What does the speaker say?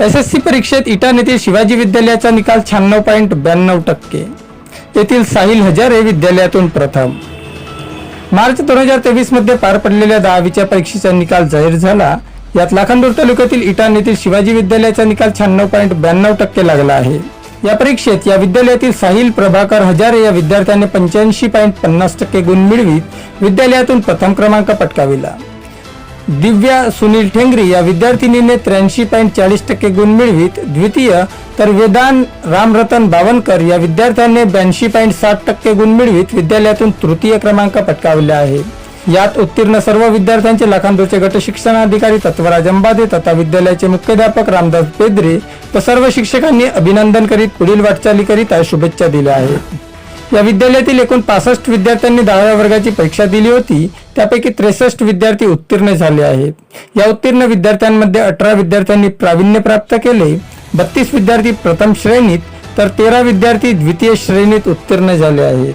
S S C परीक्षेत इटान येथील शिवाजी विद्यालयाचा निकाल शहाण्णव पॉईंट ब्याण्णव टक्के. येथील साहिल हजारे विद्यालयातून प्रथम. मार्च दोन हजार तेवीसमध्ये पार पडलेल्या दहावीच्या परीक्षेचा निकाल जाहीर झाला. यात लाखांदूर तालुक्यातील इटान येथील शिवाजी विद्यालयाचा निकाल शहाण्णव पॉईंट ब्याण्णव टक्के लागला आहे. या परीक्षेत या विद्यालयातील साहिल प्रभाकर हजारे या विद्यार्थ्याने पंच्याऐंशी पॉईंट पन्नास टक्के गुण मिळवीत विद्यालयातून प्रथम क्रमांक पटकाविला. दिव्या सुनील ठेंगरी या विद्यार्थिनीने त्र्याऐंशी पॉईंट चाळीस टक्के गुण मिळवीत. द्वितीय तर वेदान रामरतन बावनकर या विद्यार्थ्याने ब्याऐंशी पॉईंट साठ टक्के गुण मिळवीत. विद्यालयातून तृतीय क्रमांक पटकावले आहे. यात उत्तीर्ण सर्व विद्यार्थ्यांचे लाखांदूरचे गट शिक्षणाधिकारी तत्वराज अंबादे तथा विद्यालयाचे मुख्याध्यापक रामदास पेद्रे व सर्व शिक्षकांनी अभिनंदन करीत पुढील वाटचालीकरिता शुभेच्छा दिल्या आहेत. या विद्यालयातील एकूण पासष्ट विद्यार्थ्यांनी दहाव्या वर्गाची परीक्षा दिली होती. त्यापैकी त्रेसष्ट विद्यार्थी उत्तीर्ण झाले आहेत. या उत्तीर्ण विद्यार्थ्यांमध्ये अठरा विद्यार्थ्यांनी प्रावीण्य प्राप्त केले. बत्तीस विद्यार्थी प्रथम श्रेणीत तर तेरा विद्यार्थी द्वितीय श्रेणीत उत्तीर्ण झाले आहेत.